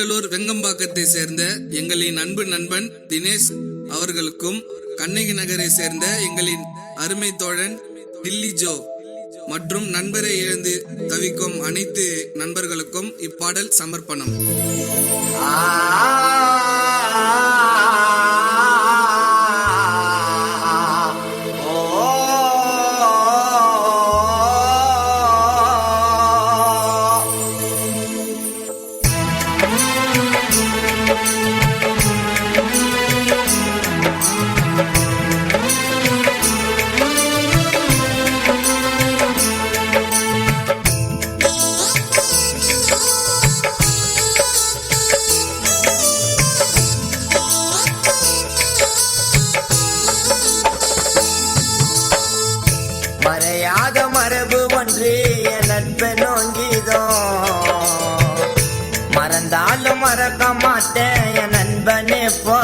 கூடலூர் வெங்கம்பாக்கத்தை சேர்ந்த எங்களின் அன்பு நண்பன் தினேஷ் அவர்களுக்கும் கண்ணகி நகரை சேர்ந்த எங்களின் அருமை தோழன் டில்லி ஜோ மற்றும் நண்பரை இழந்து தவிக்கும் அனைத்து நண்பர்களுக்கும் இப்பாடல் சமர்ப்பணம். வந்தாலும் மறக்க மாட்டேன் என் நண்பனே போ.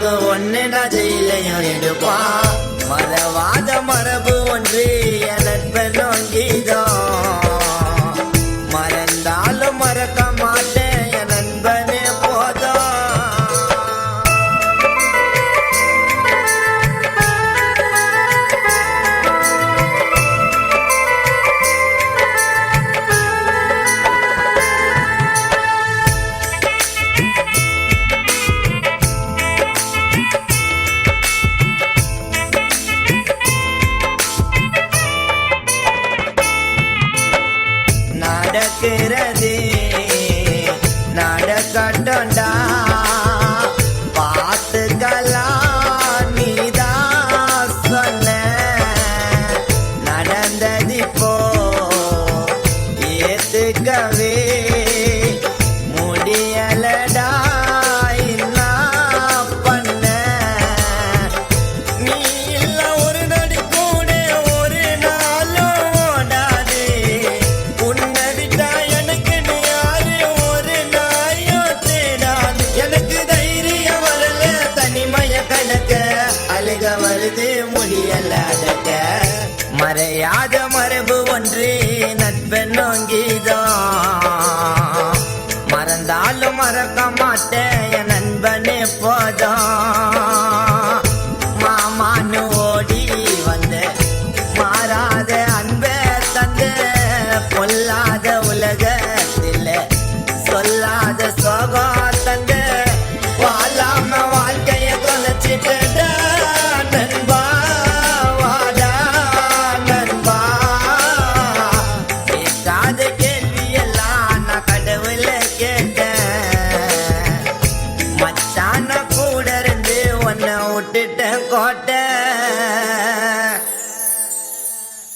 உனக்கு ஒன்னுடா ஜெயிலையும் எடுப்பான் It is. முடியலாதட்ட மறையாத மரபு ஒன்றே நட்பை நோங்கிதான் மறந்தாலும் மறக்க மாட்டேன்.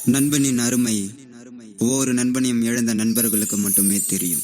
நண்பனின் அருமை ஒவ்வொரு நண்பனையும் இழந்த நண்பர்களுக்கு மட்டுமே தெரியும்.